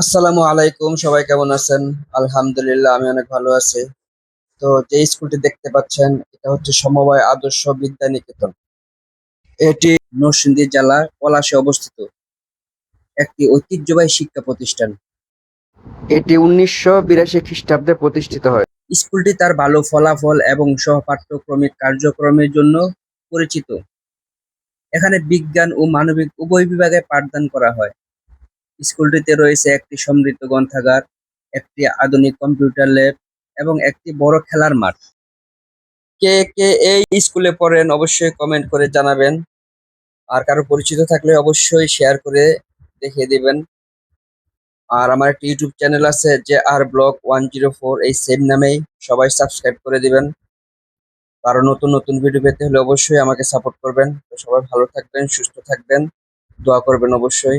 আসসালামু আলাইকুম, সবাই কেমন আছেন? আলহামদুলিল্লাহ, আমি অনেক ভালো আছি। তো যে স্কুলটি দেখতে পাচ্ছেন, এটা হচ্ছে সমবায় আদর্শ বিদ্যা নিকেতন। এটি নরসিংদী জেলা পলাশে অবস্থিত। একটি ঐতিহ্যবাহী শিক্ষা প্রতিষ্ঠান। এটি উনিশশো বিরাশি খ্রিস্টাব্দে প্রতিষ্ঠিত হয়। স্কুলটি তার ভালো ফলাফল এবং সহপাঠ্যক্রমিক কার্যক্রমের জন্য পরিচিত। এখানে বিজ্ঞান ও মানবিক উভয় বিভাগে পাঠদান করা হয়। স্কুলটিতে রয়েছে একটি সমৃদ্ধ গ্রন্থাগার, একটি আধুনিক কম্পিউটার ল্যাব এবং একটি বড় খেলার মাঠ। কে কে এই স্কুলে পড়েন অবশ্যই কমেন্ট করে জানাবেন। আর কারও পরিচিত থাকলে অবশ্যই শেয়ার করে দেখিয়ে দিবেন। আর আমার একটা ইউটিউব চ্যানেল আছে যে আর ব্লগ ওয়ান জিরো ফোর এই সেম নামেই সবাই সাবস্ক্রাইব করে দিবেন। কারও নতুন নতুন ভিডিও পেতে হলে অবশ্যই আমাকে সাপোর্ট করবেন। তো সবাই ভালো থাকবেন, সুস্থ থাকবেন। দোয়া করবেন অবশ্যই।